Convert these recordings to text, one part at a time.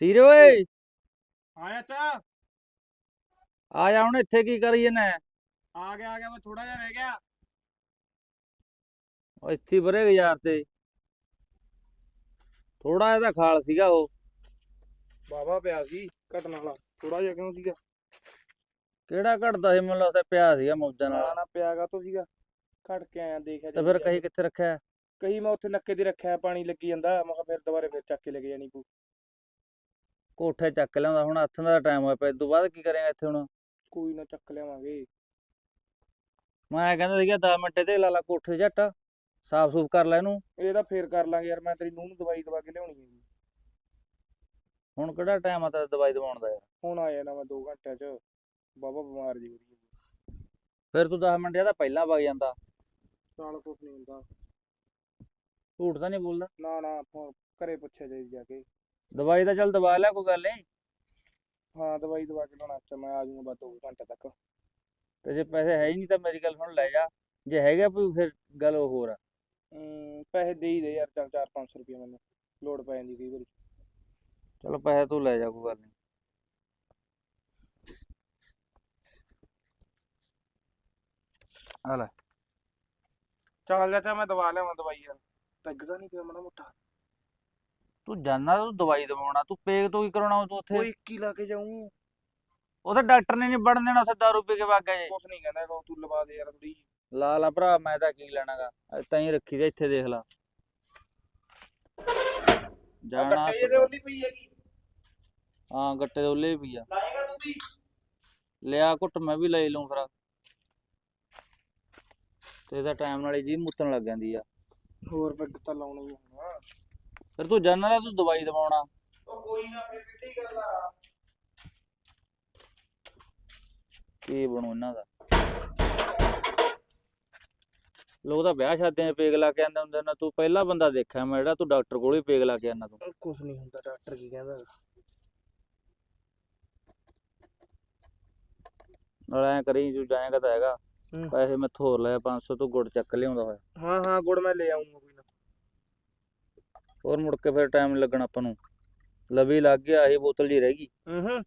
ਸੀਰੇ ਓਏ। ਆਇਆ ਚਾ। ਆ ਜਾ ਹੁਣ ਇੱਥੇ ਕੀ ਕਰੀ ਜਨੇ ਆ ਗਿਆ ਆ ਗਿਆ ਮੈਂ ਥੋੜਾ ਜਿਹਾ ਰਹਿ ਗਿਆ। ਉਹ ਇੱਥੇ ਬਰੇ ਯਾਰ ਤੇ। ਥੋੜਾ ਇਹਦਾ ਖਾਲ ਸੀਗਾ ਉਹ। ਬਾਬਾ ਪਿਆ ਸੀ ਘਟਣ ਵਾਲਾ ਥੋੜਾ ਜਿਹਾ ਕਿਉਂ ਸੀਗਾ? ਕਿਹੜਾ ਘਟਦਾ ਸੀ? ਮੈਨੂੰ ਲੱਗਦਾ ਪਿਆ ਸੀਗਾ ਮੌਜਾਂ ਨਾਲ। ਨਾ ਪਿਆ ਗਾ ਤੋਂ ਸੀਗਾ? ਘਟ ਕੇ ਆਇਆ ਦੇਖਿਆ ਤੇ ਫਿਰ ਕਹੀ ਕਿੱਥੇ ਰੱਖਿਆ? ਕਹੀ ਮੈਂ ਉੱਥੇ ਨੱਕੇ ਦੀ ਰੱਖਿਆ ਪਾਣੀ ਲੱਗੀ ਜਾਂਦਾ ਮੈਂ ਕਿਹਾ ਫਿਰ ਦੁਬਾਰੇ ਫਿਰ ਚੱਕ ਕੇ ਲੈ ਕੇ ਜਾਣੀ ਪੂ ਕੋਠੇ ਚੱਕ ਲਿਆਉਂਦਾ ਹੁਣ ਹੱਥਾਂ ਦਾ ਟਾਈਮ ਹੋਇਆ ਪਿਆ ਇਦੋਂ ਬਾਅਦ ਕੀ ਕਰੇਗਾ ਇੱਥੇ ਹੁਣ? ਕੋਈ ਨਾ ਚੱਕ ਲਿਆਵਾਂਗੇ। ਮੈਂ ਕਹਿੰਦਾ ਸੀਗਾ 10 ਮਿੰਟ ਤੇ ਲਾ ਲਾ ਕੋਠੇ ਝੱਟ ਸਾਫ਼ ਸੂਫ ਕਰ ਲੈ ਇਹਨੂੰ। ਇਹ ਤਾਂ ਫੇਰ ਕਰ ਲਾਂਗੇ ਯਾਰ ਮੈਂ ਤੇਰੀ ਨੂੰਹ ਨੂੰ ਦਵਾਈ ਦਵਾ ਕੇ ਲਿਆਉਣੀ ਹੈ ਹੁਣ ਕਿਹੜਾ ਟਾਈਮ ਆ ਤੇਰਾ ਦਵਾਈ ਦਵਾਉਣ ਦਾ ਯਾਰ? ਹੁਣ ਆ ਜਾਣਾ ਮੈਂ 2 ਘੰਟਿਆਂ ਚ ਬਾਬਾ ਬਿਮਾਰ ਜੀ ਹੋ ਰਹੀ ਹੈ ਫਿਰ ਤੂੰ 10 ਮਿੰਟ ਇਹਦਾ ਪਹਿਲਾਂ ਵਗ ਜਾਂਦਾ। ਨਾਲ ਕੁਛ ਨਹੀਂ ਹੁੰਦਾ। ਝੂਠ ਤਾਂ ਨਹੀਂ ਬੋਲਦਾ। ਨਾ ਨਾ ਘਰੇ ਪੁੱਛਿਆ ਜਾਈ ਜਾ ਕੇ। ਦਵਾਈ ਤਾਂ ਚੱਲ ਦਵਾ ਲਿਆ ਕੋਈ ਗੱਲ ਨਹੀਂ। ਹਾਂ ਦਵਾਈ ਦਵਾ ਕੇ ਲਾਉਣਾ ਅੱਛਾ ਮੈਂ ਆ ਜਾਊਂਗਾ ਬਸ 2 ਘੰਟੇ ਤੱਕ। ਤੇ ਜੇ ਪੈਸੇ ਹੈ ਹੀ ਨਹੀਂ ਤਾਂ ਮੇਰੀ ਗੱਲ ਸੁਣ ਲੈ ਜਾ। ਜੇ ਹੈਗਾ ਕੋਈ ਫਿਰ ਗੱਲ ਉਹ ਹੋਰ ਆ। ਅਮ, ਪੈਸੇ ਦੇ ਹੀ ਦੇ ਯਾਰ ਚੱਲ 4-500 ਰੁਪਏ ਮੈਨੂੰ। ਲੋੜ ਪੈ ਜਾਂਦੀ ਕਈ ਵਾਰੀ। ਚਲੋ ਪੈਸੇ ਤੂੰ ਲੈ ਜਾ ਕੋਈ ਗੱਲ ਨਹੀਂ। ਆ ਲੈ। ਚੱਲ ਜਾ ਮੈਂ ਦਵਾ ਲਿਆਵਾਂ ਦਵਾਈ ਯਾਰ। ਲੱਗਦਾ ਨਹੀਂ ਪਿਆ ਮਣਾ ਮੋਟਾ। ਤੂੰ ਜਾਨਾ ਤੂੰ ਦਵਾਈ ਦਵਾਉਣਾ ਤੂੰ ਪੇਗ ਤੋਂ ਕੀ ਕਰਾਉਣਾ ਤੂੰ ਉੱਥੇ? ਕੋਈ 21 ਲਾ ਕੇ ਜਾਊਂ। ਉਹਦੇ ਡਾਕਟਰ ਨੇ ਨਹੀਂ ਵੜਨ ਦੇਣਾ ਉੱਥੇ ਦਾਰੂ ਪੀ ਕੇ ਵਗ ਜੇ ਕੁਛ ਨਹੀਂ ਕਹਿੰਦਾ ਹੈਗਾ, ਤੂੰ ਲਵਾ ਦੇ ਯਾਰ ਥੋੜੀ ਲਾ ਲਾ ਭਰਾ ਮੈਂ ਤਾਂ ਕੀ ਲੈਣਾਗਾ। ਤਾਂ ਹੀ ਰੱਖੀ ਦੇ ਇੱਥੇ ਦੇਖ ਲਾ। ਜਾਣਾ ਗੱਟੇ ਦੇ ਉਹਦੀ ਪਈ ਹੈਗੀ। ਹਾਂ ਗੱਟੇ ਦੇ ਉੱਲੇ ਵੀ ਆ। ਲਾਏਗਾ ਤੂੰ ਵੀ? ਲਿਆ ਘੁੱਟ ਮੈਂ ਵੀ ਲੈ ਲੂੰ ਫਿਰ। ਤੇ ਇਹਦਾ ਟਾਈਮ ਨਾਲ ਹੀ ਜੀ ਮੁੱਤਣ ਲੱਗ ਜਾਂਦੀ ਆ। ਹੋਰ ਪੈਗ ਤਾਂ ਲਾਉਣਾ ਹੀ ਹੋਣਾ ਫਿਰ ਤੂੰ ਜਾਨਾ ਦਾ ਤੂੰ ਦਵਾਈ ਦਵਾਉਣਾ? ਉਹ ਕੋਈ ਨਾ ਫਿਰ ਕਿੱਥੇ ਗੱਲ ਆ। ਕੀ ਬਣੂ ਇਹਨਾਂ ਦਾ? ਲੋਕ ਤਾਂ ਵਿਆਹ ਸ਼ਾਦੀਆਂ 'ਚ ਪੇਗ ਲਾ ਕੇ ਆਉਂਦੇ ਹੁੰਦੇ ਨੇ। ਤੂੰ ਪਹਿਲਾ ਬੰਦਾ ਦੇਖਿਆ ਮੈਂ ਜਿਹੜਾ ਤੂੰ ਡਾਕਟਰ ਕੋਲ ਹੀ ਪੇਗ ਲਾ ਕੇ ਆਨਾ ਤੂੰ। ਕੁਛ ਨਹੀਂ ਹੁੰਦਾ ਡਾਕਟਰ ਕੀ ਕਹਿੰਦਾ ਨਾਲ ਐ ਕਰੀ ਤੂੰ ਜਾਏਗਾ ਤਾਂ ਹੈਗਾ। ਹੂੰ। ਪੈਸੇ ਮੈਂ ਹੋਰ ਲਿਆ 500 ਤੂੰ ਗੁੜ ਚੱਕ ਲਿਆਉਂਦਾ ਹੋਇਆ। ਹਾਂ ਹਾਂ ਗੁੜ ਮੈਂ ਲੈ ਆਉਂਗਾ ਕੋਈ ਨਾ। ਹੋਰ ਮੁੜ ਕੇ ਫਿਰ ਟਾਈਮ ਲੱਗਣਾ ਆਪਾਂ ਨੂੰ। ਲਵੀ ਲੱਗ ਗਿਆ ਇਹ ਬੋਤਲ ਜੀ ਰਹਿ ਗਈ। ਹੂੰ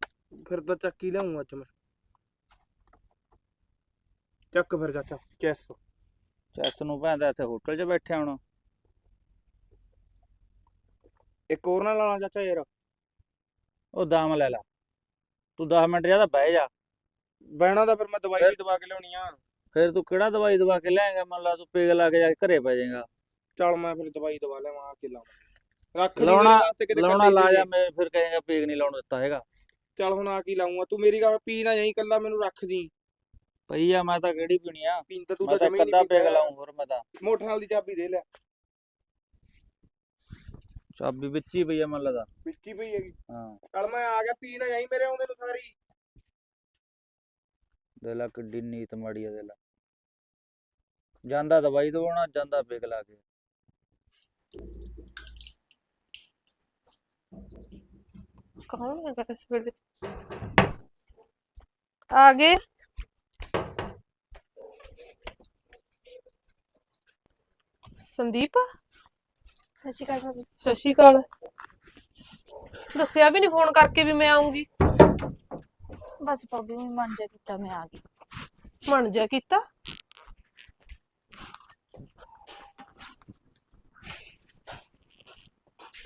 ਫਿਰ ਤਾਂ ਚੱਕ ਹੀ ਲਿਆਉਂਗਾ ਅੱਜ ਮੈਂ। ਚੱਕ ਫਿਰ ਚਾਚਾ ਚੈਸ। ਚੈਸ ਨੂੰ ਭੈਂਦਾ ਇੱਥੇ ਹੋਟਲ 'ਚ ਬੈਠਿਆ ਹੁਣ। ਇੱਕ ਹੋਰ ਨਾ ਲਾਣਾ ਚਾਚਾ ਯਾਰ। ਉਹ ਦਾਮ ਲੈ ਲਾ। ਤੂੰ 10 ਮਿੰਟ ਜ਼ਿਆਦਾ ਬਹਿ ਜਾ। ਬਹਿਣਾ ਤਾਂ ਫਿਰ ਮੈਂ ਦਵਾਈ ਵੀ ਦਵਾ ਕੇ ਲਿਆਉਣੀ ਆ। ਫਿਰ ਤੂੰ ਕਿਹੜਾ ਦਵਾਈ ਦਵਾ ਕੇ ਲਿਆਏਗਾ? ਮੰਨ ਲਾ ਤੂੰ ਪੇਗ ਲਾ ਕੇ ਜਾ ਕੇ ਘਰੇ ਪੈ ਜਾਏਗਾ। ਚੱਲ ਮੈਂ ਫਿਰ ਦਵਾਈ ਦਵਾ ਲਿਆਵਾਂ ਆ ਕੇ ਲਾਵਾਂ ਰੱਖ ਲਈ ਲਾਉਣਾ- ਮੇਰੇ ਵਾਸਤੇ ਕਿਤੇ ਲਾਉਣਾ ਕੱਲੀ ਲਾ ਪਈ ਜਾ ਹੈ। ਮੈਂ ਫਿਰ ਕਹੇਗਾ ਪੇਗ ਨਹੀਂ ਲਾਉਣ ਦਿੱਤਾ ਹੈਗਾ। ਚੱਲ ਹੁਣ ਆ ਕੀ ਲਾਉਂਗਾ ਤੂੰ ਮੇਰੀ ਗੱਲ ਪੀ ਨਾ ਜਾਈ ਕੱਲਾ ਮੈਨੂੰ ਰੱਖ ਦੀ। ਪਈ ਆ ਮੈਂ ਤਾਂ ਕਿਹੜੀ ਪੀਣੀ ਆ? ਪੀਂਦਾ ਤੂੰ ਮੈਂ ਤਾਂ ਤਾਂ ਜਮੀ ਕੱਦਾ ਨਹੀਂ ਪੇਗ ਲਾਉਂ ਹੋਰ ਮੈਂ ਤਾਂ। ਮੋਟਰ ਨਾਲ ਦੀ ਚਾਬੀ ਦੇ ਲੈ। ਚਾਬੀ ਵਿੱਚ ਹੀ ਪਈ ਆ ਮੰਨ ਲਾ ਵਿੱਚ ਹੀ ਪਈ ਹੈਗੀ। ਹਾਂ। ਚੱਲ ਮੈਂ ਆ ਗਿਆ ਪੀ ਨਾ ਜਾਈ ਮੇਰੇ ਆਉਂਦੇ ਨੂੰ ਸਾਰੀ। ਦੇ ਲਾ ਕਿੱਡੀ ਨੀਤ ਮਾੜੀ ਆ ਦੇ ਲਾ। ਜਾਂਦਾ ਦਵਾਈ ਦਵਾਉਣਾ ਜਾਂਦਾ ਪੇਗ ਲਾ ਕੇ। ਕੌਣ ਹੈਗਾ ਇਸ ਵੇਲੇ? ਆ ਗਏ। ਸੰਦੀਪ? ਸਤਿ ਸ਼੍ਰੀ ਅਕਾਲ ਭਾਬੀ। ਸਤਿ ਸ਼੍ਰੀ ਅਕਾਲ। ਦੱਸਿਆ ਵੀ ਨਹੀਂ ਫੋਨ ਕਰਕੇ ਵੀ ਮੈਂ ਆਉਂਗੀ ਬਸ ਭਾਬੀ ਮੈਂ ਮਨ ਜਾ ਕੀਤਾ ਮੈਂ ਆ ਗਈ। ਮਨ ਜਾ ਕੀਤਾ।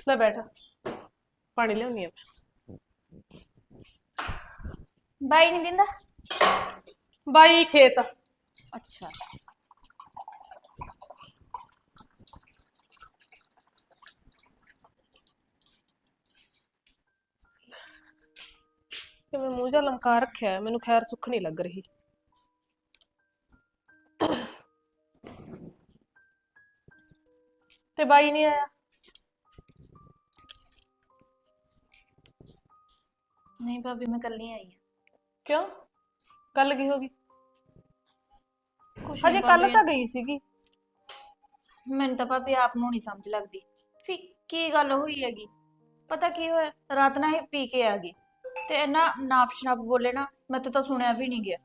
ਲੈ ਬੈਠ। ਪਾਣੀ ਲਿਆਉਣੀ ਆ ਮੈਂ। ਬਾਈ ਨਹੀਂ ਦਿੰਦਾ? ਬਾਈ ਖੇਤ। ਅੱਛਾ। ਕਿਵੇਂ ਮੂੰਹ ਜਾ ਲਮਕਾ ਰੱਖਿਆ ਹੈ, ਮੈਨੂੰ ਖੈਰ ਸੁੱਖ ਨਹੀਂ ਲੱਗ ਰਹੀ। ਤੇ ਬਾਈ ਨਹੀਂ ਆਇਆ? ਨਹੀਂ ਭਾਬੀ ਮੈਂ ਕੱਲੀ ਆਈ ਹਾਂ। ਕਿਉਂ? ਕੱਲ ਕੀ ਹੋ ਗਈ? ਕੁਛ ਹਜੇ ਕੱਲ ਤਾਂ ਗਈ ਸੀਗੀ। ਮੈਨੂੰ ਤਾਂ ਭਾਬੀ ਆਪ ਨੂੰ ਨਹੀਂ ਸਮਝ ਲੱਗਦੀ। ਫਿਰ ਕੀ ਗੱਲ ਹੋਈ ਹੈਗੀ? ਪਤਾ ਕੀ ਹੋਇਆ? ਰਾਤ ਨਾ ਇਹ ਪੀ ਕੇ ਆ ਗਈ। ਤੇ ਇਹਨਾਂ ਨਾਪ ਸ਼ਨਾਪ ਬੋਲੇ ਨਾ ਮੈਂ ਤਾਂ ਸੁਣਿਆ ਵੀ ਨਹੀਂ ਗਿਆ।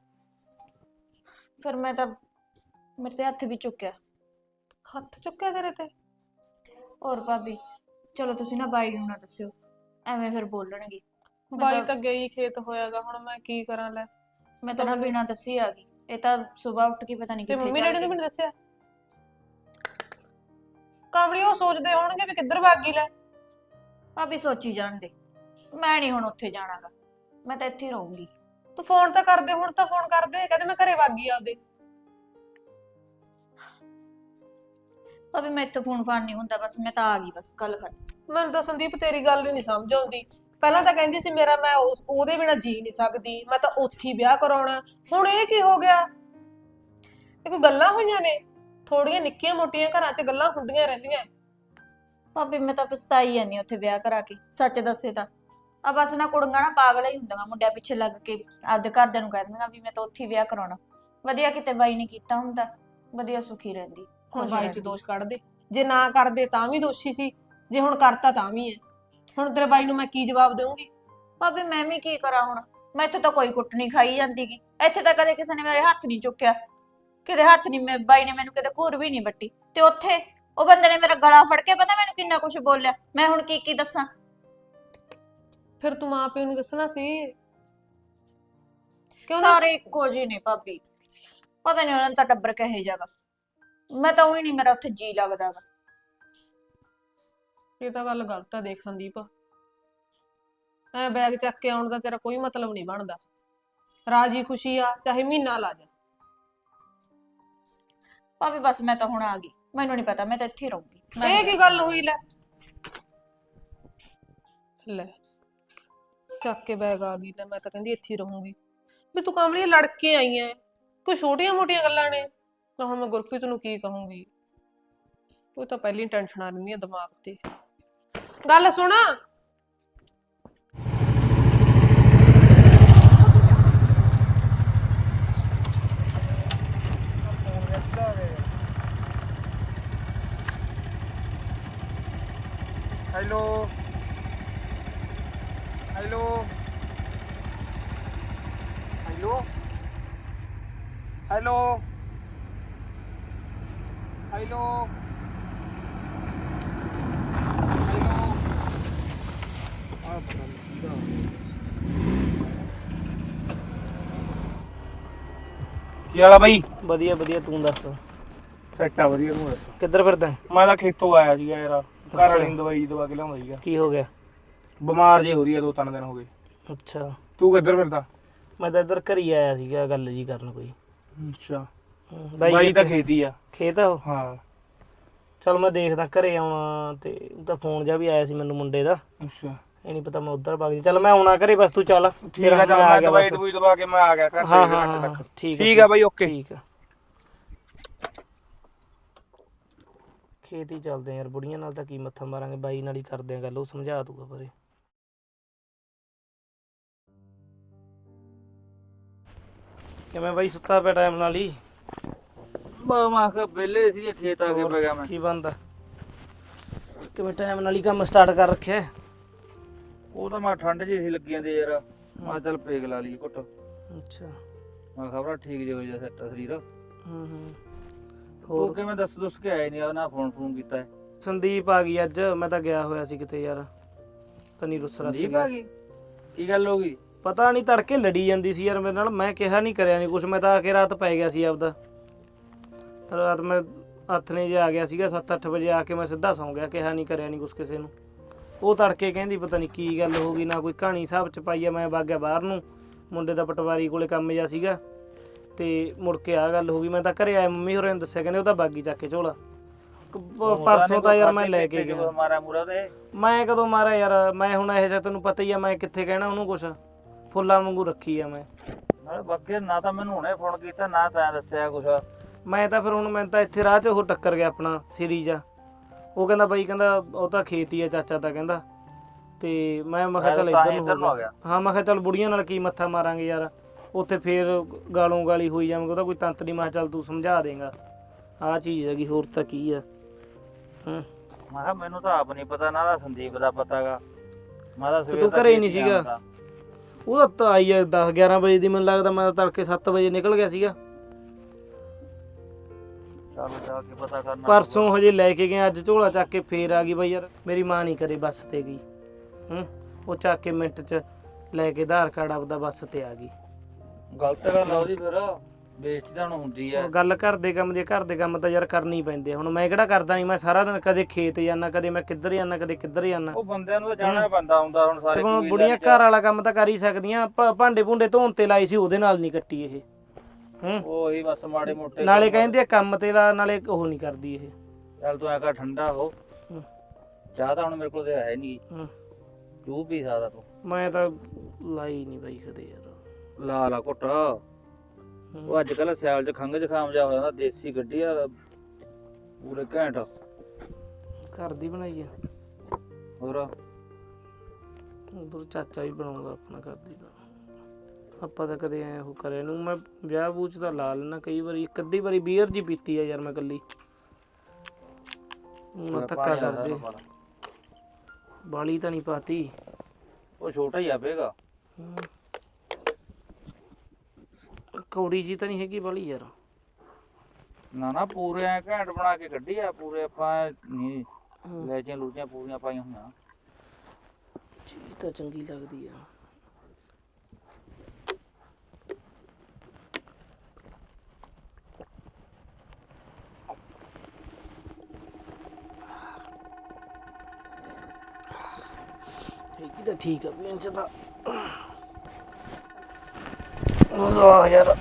ਫਿਰ ਮੈਂ ਤਾਂ ਮੇਰੇ ਤੇ ਹੱਥ ਵੀ ਚੁੱਕਿਆ। ਹੱਥ ਚੁੱਕਿਆ ਤੇਰੇ ਤੇ? ਔਰ ਭਾਬੀ ਚਲੋ ਤੁਸੀਂ ਨਾ ਬਾਈ ਨੂੰ ਨਾ ਦੱਸਿਓ। ਐਵੇਂ ਫਿਰ ਬੋਲਣਗੇ। ਬਾਈ ਤਾਂ- ਗਈ ਖੇਤ ਹੋਇਆਗਾ ਹੁਣ ਮੈਂ ਕੀ ਕਰਾਂ ਲੈ? ਮੈਂ ਤਾਂ ਨਾ ਬਿਨਾਂ ਦੱਸੀ ਆ ਗਈ। ਇਹ ਤਾਂ ਸਵੇਰ ਉੱਠ ਕੇ ਪਤਾ ਨਹੀਂ ਤੇ ਕਿੱਥੇ ਮੰਮੀ ਡੈਡੀ ਗਈ। ਨੂੰ ਮੈਨੂੰ ਦੱਸਿਆ? ਕਾਮੜੀ ਉਹ ਸੋਚਦੇ ਹੋਣਗੇ ਵੀ ਕਿੱਧਰ ਭੱਗ ਗਈ ਲੈ। ਭਾਬੀ ਸੋਚੀ ਜਾਣ ਦੇ। ਮੈਂ ਨਹੀਂ ਹੁਣ ਉੱਥੇ ਜਾਣਾਗਾ। ਮੈਂ ਤਾਂ ਇੱਥੇ ਹੀ ਰਹੂੰਗੀ। ਤੂੰ ਫੋਨ ਤਾਂ ਕਰਦੇ ਹੁਣ ਤਾਂ ਫੋਨ ਕਰਦੇ। ਕਹਿੰਦੇ ਮੈਂ ਘਰੇ ਵਗ ਗਈ ਆਪਦੇ। ਭਾਬੀ ਮੈਂ ਇੱਥੇ ਫੋਨ ਫਾਨ ਨਹੀਂ ਹੁੰਦਾ ਬਸ ਮੈਂ ਤਾਂ ਆ ਗਈ ਬਸ ਗੱਲ ਕਰ ਮੈਨੂੰ ਤਾਂ ਸੰਦੀਪ ਤੇਰੀ ਗੱਲ ਹੀ ਨਹੀਂ ਸਮਝ ਆਉਂਦੀ। ਪਹਿਲਾਂ ਤਾਂ ਕਹਿੰਦੀ ਸੀ ਮੇਰਾ ਮੈਂ ਉਸ- ਉਹਦੇ ਬਿਨਾ ਜੀ ਨਹੀਂ ਸਕਦੀ ਮੈਂ ਤਾਂ ਉੱਥੇ ਹੀ ਵਿਆਹ ਕਰਾਉਣਾ। ਹੁਣ ਇਹ ਕੀ ਹੋ ਗਿਆ? ਇਹ ਕੋਈ ਗੱਲਾਂ ਹੋਈਆਂ ਨੇ? ਥੋੜੀਆਂ ਨਿੱਕੀਆਂ ਮੋਟੀਆਂ ਘਰਾਂ 'ਚ ਗੱਲਾਂ ਹੁੰਦੀਆਂ ਰਹਿੰਦੀਆਂ। ਭਾਬੀ ਮੈਂ ਤਾਂ ਪਛਤਾਈ ਜਾਂਦੀ ਉੱਥੇ ਵਿਆਹ ਕਰਾ ਕੇ ਸੱਚ ਦੱਸੇ ਤਾਂ। ਆ ਬਸ ਨਾ ਕੁੜੀਆਂ ਨਾ ਪਾਗਲ ਹੀ ਹੁੰਦੀਆਂ ਮੁੰਡਿਆਂ ਪਿੱਛੇ ਲੱਗ ਕੇ ਆਪਦੇ ਘਰਦਿਆਂ ਨੂੰ ਕਹਿ ਦਿੰਦੀਆਂ ਵੀ ਮੈਂ ਤਾਂ ਉੱਥੇ ਹੀ ਵਿਆਹ ਕਰਾਉਣਾ। ਵਧੀਆ ਕਿਤੇ ਬਾਈ ਨੇ ਕੀਤਾ ਹੁੰਦਾ ਵਧੀਆ ਸੁਖੀ ਰਹਿੰਦੀ ਹੁਣ ਖੁਸ਼ ਬਾਈ 'ਚ ਰਹਿੰਦੀ। ਦੋਸ਼ ਕੱਢ ਦੇ ਜੇ ਨਾ ਕਰਦੇ ਤਾਂ ਵੀ ਦੋਸ਼ੀ ਸੀ ਜੇ ਹੁਣ ਕਰਤਾ ਤਾਂ ਵੀ ਹੈ। ਹੁਣ ਤੇਰੇ ਬਾਈ ਨੂੰ ਮੈਂ ਕੀ ਜਵਾਬ ਦੇਵਾਂਗੀ ਭਾਬੀ ਮੈਂ ਵੀ ਕੀ ਕਰਾਂ ਹੁਣ? ਮੈਂ ਇੱਥੇ ਤਾਂ ਕੋਈ ਕੁੱਟ ਨਹੀਂ ਖਾਈ ਜਾਂਦੀਗੀ। ਇੱਥੇ ਤਾਂ ਕਦੇ ਕਿਸੇ ਨੇ ਮੇਰੇ ਹੱਥ ਨਹੀਂ ਚੁੱਕਿਆ। ਕਿਤੇ ਹੱਥ ਨਹੀਂ ਮੈਂ ਬਾਈ ਨੇ ਮੈਨੂੰ ਕਿਤੇ ਘੂਰ ਵੀ ਨਹੀਂ ਵੱਟੀ। ਤੇ ਉੱਥੇ ਉਹ ਬੰਦੇ ਨੇ ਮੇਰਾ ਗਲਾ ਫੜ ਕੇ ਪਤਾ ਮੈਨੂੰ ਕਿੰਨਾ ਕੁਝ ਬੋਲਿਆ। ਮੈਂ ਹੁਣ ਕੀ ਕੀ ਦੱਸਾਂ? ਫਿਰ ਤੂੰ ਮਾਂ ਪਿਓ ਨੂੰ ਦੱਸਣਾ ਸੀ? ਕਿਉਂ ਨਾ ਸਾਰੇ ਇੱਕੋ ਜਿਹੇ ਨੇ ਭਾਬੀ। ਪਤਾ ਨਹੀਂ ਉਹਨਾਂ ਦਾ ਟੱਬਰ ਕਹੇ ਜਾਗਾ ਮੈਂ ਤਾਂ ਉਹੀ ਨਹੀਂ ਮੇਰਾ ਉੱਥੇ ਜੀ ਲੱਗਦਾ ਗਾ ਇਹ ਤਾਂ ਗੱਲ ਗਲਤ ਆ ਦੇਖ ਸੰਦੀਪ। ਐ ਬੈਗ ਚੱਕ ਕੇ ਆਉਣ ਦਾ ਤੇਰਾ ਕੋਈ ਮਤਲਬ ਨਹੀਂ ਬਣਦਾ। ਰਾਜੀ ਖੁਸ਼ੀ ਆ ਚਾਹੇ ਮਹੀਨਾ ਲਾ ਜਾ। ਭਾਬੀ ਬਸ ਮੈਂ ਤਾਂ ਹੁਣ ਆ ਗਈ। ਮੈਨੂੰ ਨਹੀਂ ਪਤਾ ਮੈਂ ਤਾਂ ਇੱਥੇ ਹੀ ਰਹੂੰਗੀ। ਮੈਂ ਇਹ ਕੀ ਗੱਲ ਹੋਈ ਲੈ? ਲੈ ਚੱਕ ਕੇ ਬੈਗ ਆ ਗਈ ਲੈ ਮੈਂ ਤਾਂ ਕਹਿੰਦੀ ਇੱਥੇ ਹੀ ਰਹੂੰਗੀ। ਵੀ ਤੂੰ ਕਾਮੜੀ ਲੜ ਕੇ ਆਈ ਐ। ਕੋਈ ਛੋਟੀਆਂ ਮੋਟੀਆਂ ਗੱਲਾਂ ਨੇ? ਤਾਂ ਹੁਣ ਮੈਂ ਗੁਰਪ੍ਰੀਤ ਨੂੰ ਕੀ ਕਹੂੰਗੀ? ਉਹ ਤਾਂ ਪਹਿਲੀ ਟੈਨਸ਼ਨਾਂ ਰਹਿੰਦੀਆਂ ਦਿਮਾਗ ਤੇ। ਗੱਲ ਸੁਣ hello hello hello hello hello ਆ ਪਤਾ ਨਹੀਂ ਕਿਹਦਾ ਕੀ ਹਾਲ ਆ ਬਾਈ? ਵਧੀਆ ਵਧੀਆ ਤੂੰ ਦੱਸ? ਸੈੱਟ ਆ ਵਧੀਆ ਤੂੰ ਦੱਸ? ਕਿੱਧਰ ਫਿਰਦਾ ਮੈਂ ਤਾਂ ਖੇਤੋਂ ਆਇਆ ਸੀਗਾ ਯਾਰ ਘਰ ਵਾਲੀ ਨੂੰ ਦਵਾਈ ਦਵਾ ਕੇ ਲਿਆਉਂਦਾ ਸੀਗਾ। ਕੀ ਹੋ ਗਿਆ? ਬਿਮਾਰ ਜੇ ਹੋ ਰਹੀ ਆ ਦੋ ਤਿੰਨ ਦਿਨ ਹੋ ਗਏ। ਅੱਛਾ। ਤੂੰ ਕਿੱਧਰ ਫਿਰਦਾ? ਮੈਂ ਤਾਂ ਇੱਧਰ ਘਰੀ ਆਇਆ ਸੀਗਾ ਗੱਲ ਜੀ ਕਰਨ ਕੋਈ। ਅੱਛਾ। ਬਾਈ ਤਾਂ? ਖੇਤੀ ਆ। ਖੇਤ ਆ ਉਹ? ਹਾਂ। ਚਲ ਮੈਂ ਦੇਖਦਾ ਘਰੇ ਆਉਣਾ ਤੇ ਉਹਦਾ ਫੋਨ ਜਾ ਵੀ ਆਇਆ ਸੀ ਮੈਨੂੰ ਮੁੰਡੇ ਦਾ। ਅੱਛਾ। ਇਹ ਨਹੀਂ ਪਤਾ ਮੈਂ ਉੱਧਰ ਭੱਗ ਜੀ ਚਲ ਮੈਂ ਆਉਣਾ ਘਰੇ ਬਸ ਤੂੰ ਚੱਲ। ਠੀਕ ਆ ਚੱਲ ਮੈਂ ਦਵਾਈ ਦਵਾਈ ਦਵਾ ਕੇ ਮੈਂ ਆ ਗਿਆ ਘਰ ਹਾਂ ਤੇ ਹਾਂ ਠੀਕ ਠੀਕ ਆ ਬਾਈ ਓਕੇ। ਠੀਕ ਆ। ਖੇਤ ਹੀ ਚੱਲਦੇ ਆ ਯਾਰ ਬੁੜੀਆਂ ਨਾਲ ਤਾਂ ਕੀ ਮੱਥਾ ਮਾਰਾਂਗੇ ਬਾਈ ਨਾਲ ਹੀ ਕਰਦੇ ਆ ਗੱਲ ਉਹ ਸਮਝਾ ਦੂਗਾ ਪਰੇ। ਕਿਵੇਂ ਬਾਈ ਸੁੱਤਾ ਪਿਆ ਟਾਈਮ ਨਾਲ ਹੀ? ਮੈਂ ਮੈਂ ਕਿਹਾ ਵਿਹਲੇ ਸੀ ਖੇਤ ਆ ਕੇ ਪੈ ਗਿਆ ਮੈਂ। ਕੀ ਬੰਦਾ ਕਿਵੇਂ ਟਾਈਮ ਨਾਲ ਹੀ ਕੰਮ ਸਟਾਰਟ ਕਰ ਰੱਖਿਆ? ਉਹ ਤਾਂ ਮੈਂ ਠੰਡ ਜਿਹੀ ਸੀ ਲੱਗੀ ਜਾਂਦੀ ਯਾਰ। ਮੈਂ ਚੱਲ ਪੇਗ ਲਾ ਲਈ ਘੁੱਟ। ਅੱਛਾ। ਮੈਂ ਖਬਰਾਂ ਠੀਕ ਜੇ ਹੋ ਜਾ ਸੈੱਟ ਸਰੀਰ। ਹੂੰ ਹੂੰ। ਹੋਰ? ਕਿਵੇਂ ਦੱਸ ਦੁੱਸ ਕੇ ਆਏ ਨਹੀਂ ਉਹਨਾਂ ਫੋਨ ਫੋਨ ਕੀਤਾ ਹੈ? ਸੰਦੀਪ ਆ ਗਈ ਅੱਜ। ਮੈਂ ਤਾਂ ਗਿਆ ਹੋਇਆ ਸੀ ਕਿਤੇ ਯਾਰ। ਤਨੀ ਰੁੱਸਰਾ ਸੰਦੀਪ ਸੀ ਆ ਗਈ? ਕੀ ਗੱਲ ਹੋ ਗਈ? ਪਤਾ ਨਹੀਂ ਤੜਕੇ ਲੜੀ ਜਾਂਦੀ ਸੀ ਯਾਰ ਮੇਰੇ ਨਾਲ। ਮੈਂ ਕਿਹਾ ਨਹੀਂ ਕਰਿਆ ਨਹੀਂ ਕੁਛ। ਮੈਂ ਤਾਂ ਆ ਕੇ ਰਾਤ ਪੈ ਗਿਆ ਸੀ ਆਪਦਾ। ਰਾਤ ਮੈਂ ਹੱਥ ਨੇ ਜੇ ਆ ਗਿਆ ਸੀਗਾ 7-8 ਵਜੇ ਆ ਕੇ ਮੈਂ ਸਿੱਧਾ ਸੌਂ ਗਿਆ। ਕਿਹਾ ਨਹੀਂ ਕਰਿਆ ਨਹੀਂ ਕੁਛ ਕਿਸੇ ਨੂੰ। ਉਹ ਤੜਕੇ ਕਹਿੰਦੀ ਪਤਾ ਨਹੀਂ ਕੀ ਗੱਲ ਹੋ ਗਈ ਨਾ ਕੋਈ ਕਹਾਣੀ ਸਾਹਿਬ ਚ ਪਾਈ ਆ ਮੈਂ ਵਗ ਗਿਆ ਬਾਹਰ ਨੂੰ। ਮੁੰਡੇ ਦਾ ਪਟਵਾਰੀ ਕੋਲੇ ਕੰਮ ਜਾ ਸੀਗਾ ਤੇ ਮੁੜ ਕੇ ਆ ਗੱਲ ਹੋ ਗਈ ਮੈਂ ਤਾਂ ਘਰੇ ਆਇਆ ਮੰਮੀ ਹੋਰਾਂ ਨੇ ਦੱਸਿਆ ਕਹਿੰਦੇ ਉਹ ਤਾਂ ਬਾਗੀ ਚੱਕ ਕੇ ਝੋਲਾ। ਕ- ਪ- ਪਰਸੋਂ ਤਾਂ ਯਾਰ ਮੈਂ ਲੈ ਕੇ ਗਿਆ। ਮਾਰਾ ਮੂਰਾ ਤੇ ਮੈਂ ਕਦੋਂ ਮਾਰਿਆ ਯਾਰ ਮੈਂ ਹੁਣ ਇਹ ਜਿਹਾ ਤੈਨੂੰ ਪਤਾ ਹੀ ਆ ਮੈਂ ਕਿੱਥੇ ਕਹਿਣਾ ਉਹਨੂੰ ਕੁਛ। ਫੁੱਲਾਂ ਵਾਂਗੂ ਰੱਖੀ ਆ ਮੈਂ। ਨਾਲੇ ਬਾਕੀ ਨਾ ਤਾਂ ਮੈਨੂੰ ਹੁਣੇ ਫੋਨ ਕੀਤਾ ਨਾ ਤਾਂ ਦੱਸਿਆ ਕੁਛ। ਮੈਂ ਤਾਂ ਫਿਰ ਹੁਣ ਮੈਂ ਤਾਂ ਇੱਥੇ ਰਾਹ 'ਚ ਉਹ ਟੱਕਰ ਗਿਆ ਆਪਣਾ ਸੀਰੀਜ਼ ਆ। ਉਹ ਕਹਿੰਦਾ ਬਾਈ ਕਹਿੰਦਾ ਉਹ ਤਾਂ ਖੇਤੀ ਆ ਚਾਚਾ ਤਾਂ ਕਹਿੰਦਾ। ਤੇ ਮੈਂ ਮੈਂ ਕਿਹਾ ਚੱਲ ਇੱਧਰ ਨੂੰ ਹੋ ਆ ਗਿਆ। ਹਾਂ ਮੈਂ ਕਿਹਾ ਚੱਲ ਬੁੜੀਆਂ ਨਾਲ ਕੀ ਮੱਥਾ ਮਾਰਾਂਗੇ ਯਾਰ। ਉੱਥੇ ਫੇਰ ਗਾਲੋਂ ਗਾਲੀ ਹੋਈ ਜਾਵਾਂਗੇ ਉਹਦਾ ਕੋਈ ਤੰਤ ਨਹੀਂ। ਮੈਂ ਕਿਹਾ ਚੱਲ ਤੂੰ ਸਮਝਾ ਦੇਂਗਾ। ਆਹ ਚੀਜ਼ ਹੈਗੀ ਹੋਰ ਤਾਂ ਕੀ ਆ। ਹੂੰ। ਮੈਂ ਕਿਹਾ ਮੈਨੂੰ ਤਾਂ ਆਪ ਨਹੀਂ ਪਤਾ ਨਾ ਦਾ ਸੰਦੀਪ ਦਾ ਪਤਾਗਾ ਮੈਂ ਤਾਂ ਸਵੇਰ ਤੂੰ ਘਰੇ ਹੀ ਨਹੀਂ ਸੀਗਾ? ਉਹਦਾ ਤਾਂ ਆਈ ਆ 10 11 ਵਜੇ ਦੀ ਮੈਨੂੰ ਲੱਗਦਾ ਮੈਂ ਤਾਂ ਤੜਕੇ 7 ਵਜੇ ਨਿਕਲ ਗਿਆ ਸੀਗਾ। ਚੱਲ ਜਾ ਕੇ ਪਤਾ ਕਰਨਾ ਪਰਸੋਂ ਹਜੇ ਲੈ ਕੇ ਗਏ ਅੱਜ ਝੋਲਾ ਚੱਕ ਕੇ ਫੇਰ ਆ ਗਈ ਬਾਈ ਯਾਰ। ਮੇਰੀ ਮਾਂ ਨਹੀਂ ਕਰੇ ਬੱਸ ਤੇ ਗਈ। ਹੂੰ ਉਹ ਚੱਕ ਕੇ ਮਿੰਟ 'ਚ ਲੈ ਕੇ ਆਧਾਰ ਕਾਰਡ ਆਪਦਾ ਬੱਸ ਤੇ ਆ ਗਈ। ਗਲਤ ਗੱਲ ਆ ਉਹਦੀ ਫਿਰ। ਬੇਇੱਜ਼ਤੀ ਤਾਂ ਹੁਣ ਹੁੰਦੀ ਉਹ ਗੱਲ ਘਰ ਦੇ ਕੰਮ ਦੀ ਘਰ ਦੇ ਕੰਮ ਤਾਂ ਯਾਰ ਕਰਨੀ ਹੀ ਪੈਂਦੇ ਆ। ਹੁਣ ਮੈਂ ਕਿਹੜਾ ਕਰਦਾ ਨਹੀਂ? ਮੈਂ ਸਾਰਾ ਦਿਨ ਕਦੇ ਖੇਤ ਜਾਣਾ ਕਦੇ ਮੈਂ ਕਿੱਧਰ ਜਾਣਾ ਕਦੇ ਕਿੱਧਰ ਜਾਣਾ ਉਹ ਬੰਦਿਆਂ ਨੂੰ ਤਾਂ ਜਾਣਾ ਬੰਦਾ ਹੁੰਦਾ ਹੁਣ ਸਾਰੇ ਹੁਣ ਬੁੜੀਆਂ। ਘਰ ਵਾਲਾ ਕੰਮ ਤਾਂ ਕਰ ਹੀ ਸਕਦੀਆਂ। ਭਾ- ਭਾਂਡੇ ਭੁੰਡੇ ਧੋਣ ਤੇ ਲਾਈ ਸੀ ਉਹਦੇ ਨਾਲ ਨਹੀਂ ਕੱਟੀ ਇਹ। ਹੂੰ। ਉਹੀ ਬਸ ਮਾੜੇ ਮੋਟੇ ਨਾਲੇ। ਕਹਿੰਦੇ ਆ ਕੰਮ ਤੇ ਲਾ ਨਾਲੇ ਉਹ ਨਹੀਂ ਕਰਦੀ ਇਹ। ਚੱਲ ਤੂੰ ਐਂ ਕਰ ਠੰਡਾ ਹੋ। ਹੂੰ। ਚਾਹ ਤਾਂ ਹੁਣ ਮੇਰੇ ਕੋਲ ਤੇ ਹੈ ਨਹੀਂ। ਹੂੰ। ਤੂੰ ਪੀ ਸਕਦਾ ਤੂੰ। ਮੈਂ ਤਾਂ ਲਾਈ ਨਹੀਂ ਬਾਈ ਕਦੇ ਯਾਰ। ਲਾ ਲਾ ਘੁੱਟ। ਉਹ ਅੱਜ ਕੱਲ ਸਿਆਲ ਚ ਖੰਘ ਜ਼ੁਕਾਮ ਜਾ ਹੋ ਜਾਂਦਾ ਦੇਸੀ ਗੱਡੀ ਆ ਪੂਰੇ ਘੈਂਟ। ਘਰ ਦੀ ਬਣਾਈ ਆ। ਹੋਰ? ਉਧਰ ਚਾਚਾ ਵੀ ਬਣਾਉਂਦਾ ਆਪਣਾ ਘਰ ਦੀ ਦਾ। ਆਪਾਂ ਤਾਂ ਕਦੇ ਐ ਉਹ ਕਰਿਆ ਨੂੰ। ਮੈਂ ਵਿਆਹ ਬੂਚ ਦਾ ਲਾ ਲੈਣਾ ਕਈ ਵਾਰੀ ਇੱਕ ਅੱਧੀ ਵਾਰੀ ਬੀਅਰ ਜੀ ਪੀਤੀ ਆ ਯਾਰ ਮੈਂ ਕੱਲੀ ਹੁਣ ਧੱਕਾ ਕਰਦੇ। ਬਾਲੀ ਤਾਂ ਨਹੀਂ ਪਾਤੀ। ਉਹ ਛੋਟਾ ਹੀ ਆਵੇਗਾ। ਕੌੜੀ ਜੀ ਤਾਂ ਨਹੀਂ ਹੈਗੀ ਬਾਲੀ ਯਾਰ। ਨਾ ਨਾ ਪੂਰੇ ਐ ਘੈਂਟ ਬਣਾ ਕੇ ਕੱਢੀ ਆ ਪੂਰੇ ਆਪਾਂ ਨਹੀਂ ਲੈਚੀਆਂ ਲੂਚੀਆਂ ਪੂਰੀਆਂ ਪਾਈਆਂ ਹੋਈਆਂ। ਚੀਜ਼ ਤਾਂ ਚੰਗੀ ਲੱਗਦੀ ਆ। ਇਹ ਤਾਂ ਠੀਕ ਆ ਪੀਣ ਚ ਤਾਂ ਉਹ ਯਾਰ।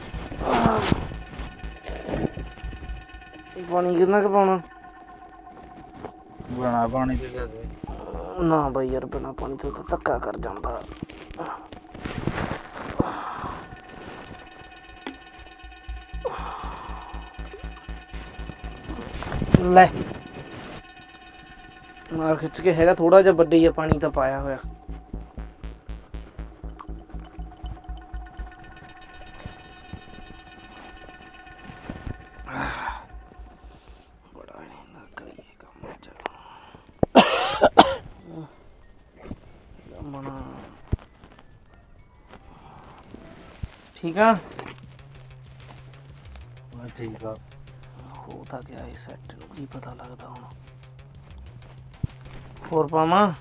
ਇਹ ਪਾਣੀ ਕਿੰਨਾ ਕੁ ਪਾਉਣਾ? ਬਣਾ ਪਾਣੀ ਤੇ ਦੇ ਨਾ ਬਈ ਯਾਰ ਬਿਨਾ ਪਾਣੀ ਤੋਂ ਤਾਂ ਧੱਕਾ ਕਰ ਜਾਂਦਾ। ਲੈ। ਮਾਰ ਖਿੱਚ ਕੇ ਹੈਗਾ ਥੋੜਾ ਜਿਹਾ ਵੱਡੇ ਜਿਹਾ ਪਾਣੀ ਤਾਂ ਪਾਇਆ ਹੋਇਆ। ਠੀਕ ਆ? ਮੈਂ ਠੀਕ ਆ। ਹੋ ਤਾਂ ਗਿਆ ਇਹ ਸੈੱਟ ਨੂੰ ਕੀ ਪਤਾ ਲੱਗਦਾ ਹੁਣ। ਹੋਰ ਪਾਵਾਂ?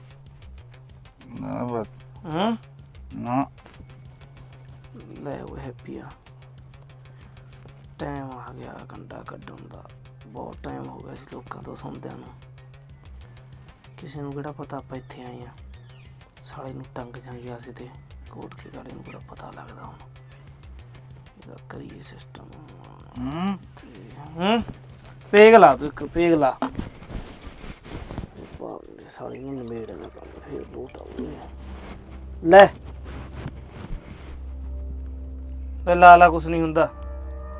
ਨਾ ਬਸ। ਹੂੰ? ਨਾ। ਲੈ ਉਹ ਹੈਪੀ ਆ। ਟਾਈਮ ਆ ਗਿਆ ਕੰਡਾ ਕੱਢਣ ਦਾ। ਬਹੁਤ ਟਾਈਮ ਹੋ ਗਿਆ ਸੀ ਲੋਕਾਂ ਤੋਂ ਸੁਣਦਿਆਂ ਨੂੰ। ਕਿਸੇ ਨੂੰ ਕਿਹੜਾ ਪਤਾ ਆਪਾਂ ਇੱਥੇ ਆਏ ਆ। ਸਾਲੇ ਨੂੰ ਟੰਗ ਜਾਂ ਗਿਆ ਸੀ ਤੇ। ਕੋਟ ਕੇ ਗਾੜੇ ਨੂੰ ਕਿਹੜਾ ਪਤਾ ਲੱਗਦਾ ਹੁਣ। ਇਹਦਾ ਕਰੀਏ ਸਿਸਟਮ ਹੂੰ? ਹੂੰ? ਪੇਗ ਲਾ ਤੂੰ ਇੱਕ ਪੇਗ ਲਾ। ਸਾਲੀ ਨੂੰ ਨਮੇੜ ਨਾ ਕਰ, ਫਿਰ ਲੋਟ ਆਉਣੇ ਲੈ। ਲੈ ਲਾ ਲਾ, ਕੁਛ ਨਹੀਂ ਹੁੰਦਾ।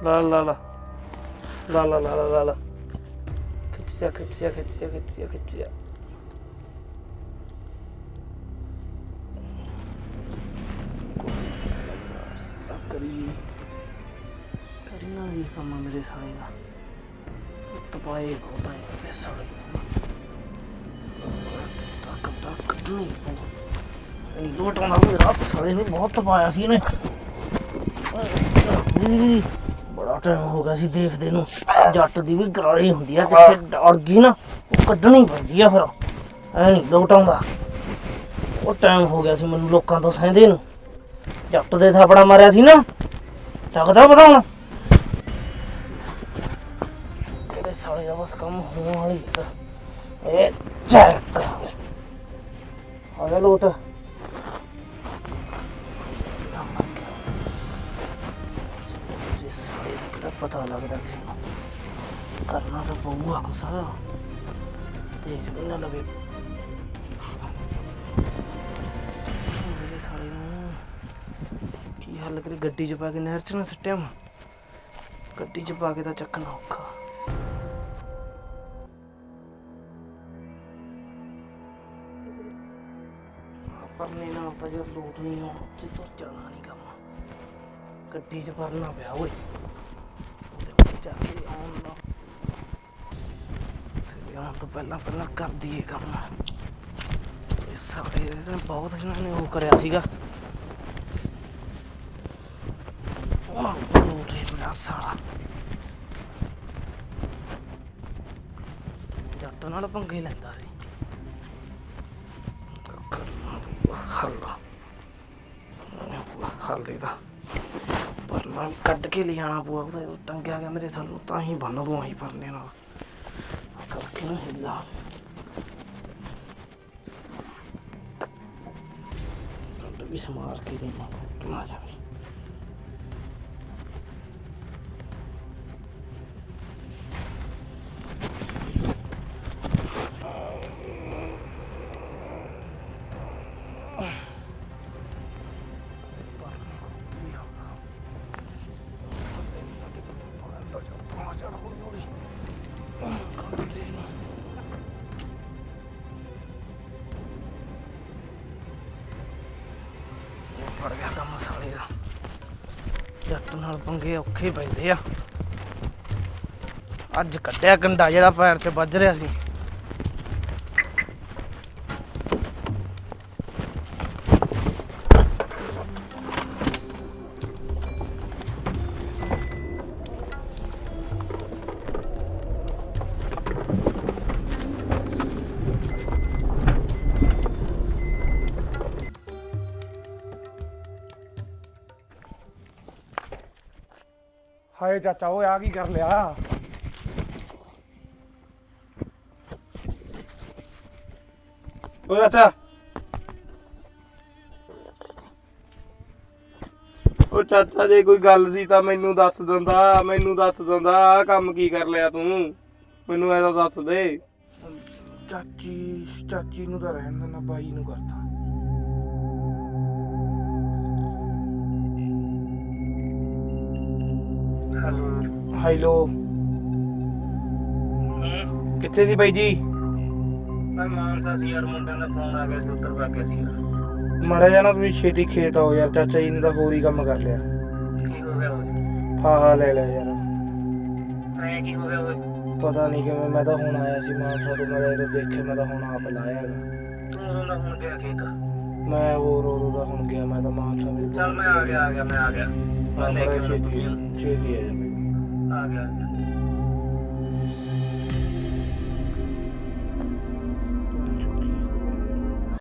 ਲਾ ਲਾ ਲਾ। ਲਾ ਲਾ ਲਾ ਲਾ ਲਾ ਲਾ। ਖਿੱਚ ਜਾ ਖਿੱਚ ਜਾ ਖਿੱਚ ਜਾ ਖਿੱਚ ਜਾ ਖਿੱਚ ਜਾ ਕਰੀ। ਕਰੀ ਇਹ ਕੰਮ ਮੇਰੇ ਸਾਲੇ ਦਾ ਤਪਾਏ ਬਹੁਤਾ ਨਹੀਂ ਮੇਰੇ ਸਾਲੇ ਨੂੰ। ਤੱਕ ਤੱਕ ਨਹੀਂ ਨਹੀਂ ਲੋਟ ਆਉਂਦਾ ਮੇਰਾ ਸਾਲੇ ਨੇ ਬਹੁਤ ਤਪਾਇਆ ਸੀ ਇਹਨੇ। ਬੜਾ ਟਾਈਮ ਹੋ ਗਿਆ ਸੀ ਦੇਖਦੇ ਨੂੰ। ਜੱਟ ਦੀ ਵੀ ਗਰਾਰੀ ਹੁੰਦੀ ਆ, ਜਿੱਥੇ ਡਰ ਗਈ ਨਾ, ਉਹ ਕੱਢਣੀ ਪੈਂਦੀ ਆ ਫਿਰ। ਐ ਨਹੀਂ, ਲੋਟ ਆਉਂਦਾ। ਉਹ ਟਾਈਮ ਹੋ ਗਿਆ ਸੀ ਮੈਨੂੰ ਲੋਕਾਂ ਤੋਂ ਸਹਿੰਦੇ ਨੂੰ। ਜੱਟ ਦੇ ਥਾਪੜਾ ਮਾਰਿਆ ਸੀ ਨਾ। ਲੱਗਦਾ ਪਤਾ ਹੁਣ ਤੇਰੇ ਸਾਲੇ ਦਾ ਬਸ ਕੰਮ ਹੋਣ ਵਾਲੀ ਇਹ ਚੈੱਕ ਆ ਗਿਆ ਲੋਟ। ਤੇਰੇ ਸਾਲੇ ਦਾ ਕਿਹੜਾ ਪਤਾ ਲੱਗਦਾ ਕਿਸੇ ਨੂੰ, ਕਰਨਾ ਤਾਂ ਪਊਗਾ ਕੁਛ। ਦੇਖ ਵੀ ਲਵੇ। ਮੇਰੇ ਸਾਲੇ ਨੂੰ ਕੀ ਹੱਲ ਕਰੇ ਗੱਡੀ 'ਚ ਪਾ ਕੇ ਨਹਿਰ 'ਚ ਨਾ ਸੱਟਿਆ ਮੈਂ ਗੱਡੀ 'ਚ ਪਾ ਕੇ ਤਾਂ ਚੱਕਣਾ ਔਖਾ। ਪਰਨੇ ਨਾਲ ਤਾਂ ਜਦ ਲੋਟ ਨਹੀਂ ਆ ਉੱਥੇ ਤੋਂ ਚੱਲਣਾ ਨਹੀਂ ਕੰਮ। ਗੱਡੀ 'ਚ ਭਰਨਾ ਪਿਆ, ਓਏ। ਉਹਦੇ ਉੱਤੇ ਜਾ ਕੇ ਆਉਣ ਦਾ। ਫਿਰ ਆਉਣ ਤੋਂ ਪਹਿਲਾਂ ਪਹਿਲਾਂ ਕਰ ਦਈਏ ਕੰਮ। ਇਹ ਸਾਰੇ ਤਾਂ ਬਹੁਤ ਜਿਹਨਾਂ ਨੇ ਉਹ ਕਰਿਆ ਸੀਗਾ। ਉਹ ਰੇ ਮੇਰਾ ਸਾਲਾ। ਜੱਟ ਨਾਲ ਪੰਗੇ ਲੈਂਦਾ ਸੀ। ਹੱਲ। ਹੱਲ ਦਾ ਪਰ ਮੈਂ ਕੱਢ ਕੇ ਲਿਆਣਾ ਪੂਆ ਉਹਦਾ ਟੰਗਿਆ ਗਿਆ ਮੇਰੇ ਥੱਲੋਂ ਤਾਂ ਹੀ ਬੰਨ ਦੂੰ ਆਹੀ ਪਰਨੇ ਨਾਲ। ਕਰਕੇ ਨਾ ਹਿੱਲਾ ਵੀ ਸਮਾਰ ਕੇ ਦੇ ਨਾ ਜਾਵੇ। ਜੱਟ ਨਾਲ ਪੰਗੇ ਔਖੇ ਪੈਂਦੇ ਆ। ਅੱਜ ਕੱਟਿਆ ਕੰਡਾ ਜਿਹੜਾ ਪੈਰ ਚ ਵੱਜ ਰਿਹਾ ਸੀ। ਹਾਏ ਚਾਚਾ ਓਏ ਆ ਕੀ ਕਰ ਲਿਆ ਓ ਚਾਚਾ। ਉਹ ਚਾਚਾ ਜੇ ਕੋਈ ਗੱਲ ਸੀ ਤਾਂ ਮੈਨੂੰ ਦੱਸ ਦਿੰਦਾ ਮੈਨੂੰ ਦੱਸ ਦਿੰਦਾ ਆਹ ਕੰਮ ਕੀ ਕਰ ਲਿਆ ਤੂੰ? ਮੈਨੂੰ ਐਦਾ ਦੱਸ ਦੇ। ਚਾਚੀ ਚਾਚੀ ਨੂੰ ਤਾਂ ਰਹਿਣ ਦੇਣਾ ਬਾਈ ਨੂੰ ਕਰਦਾ। ਹੈਲੋ ਕਿੱਥੇ ਸੀ ਬਾਈ ਜੀ? ਮੈਂ ਮਾਨਸਾ ਸੀ ਯਾਰ ਮੁੰਡਿਆਂ ਦਾ ਫੋਨ ਆ ਗਿਆ ਸੀ ਉੱਤਰ ਪਾ ਗਿਆ ਸੀ ਯਾਰ। ਮੜਾ ਜਾਣਾ ਤੁਸੀਂ ਛੇਤੀ ਖੇਤ ਆਓ ਯਾਰ ਚਾਚਾ ਜੀ ਨੇ ਤਾਂ ਹੋਰ ਹੀ ਕੰਮ ਕਰ ਲਿਆ। ਕੀ ਹੋ ਗਿਆ ਓਏ ਫਾਹਾ ਲੈ ਲਿਆ ਯਾਰ। ਐ ਕੀ ਹੋ ਗਿਆ ਓਏ ਪਤਾ ਨਹੀਂ ਕਿਵੇਂ ਮੈਂ ਤਾਂ ਹੁਣ ਆਇਆ ਸੀ ਮਾਨਸਾ ਤੋਂ ਮੈਂ ਜਦੋਂ ਦੇਖਿਆ ਮੈਂ ਤਾਂ ਹੁਣ ਆਪ ਲਾਇਆ ਹੈਗਾ ਤੂੰ ਦਾ ਹੁਣ ਗਿਆ ਖੇਤ? ਮੈਂ ਹੋਰ ਉਦੋਂ ਦਾ ਹੁਣ ਗਿਆ ਮੈਂ ਤਾਂ ਮਾਨਸਾ ਵਿੱਚ ਚੱਲ ਮੈਂ ਆ ਗਿਆ ਆ ਗਿਆ ਮੈਂ ਆ ਗਿਆ। ਮੈਂ ਲੈ ਕੇ ਛੇਤੀ ਕੁੜੀਆਂ ਨੂੰ।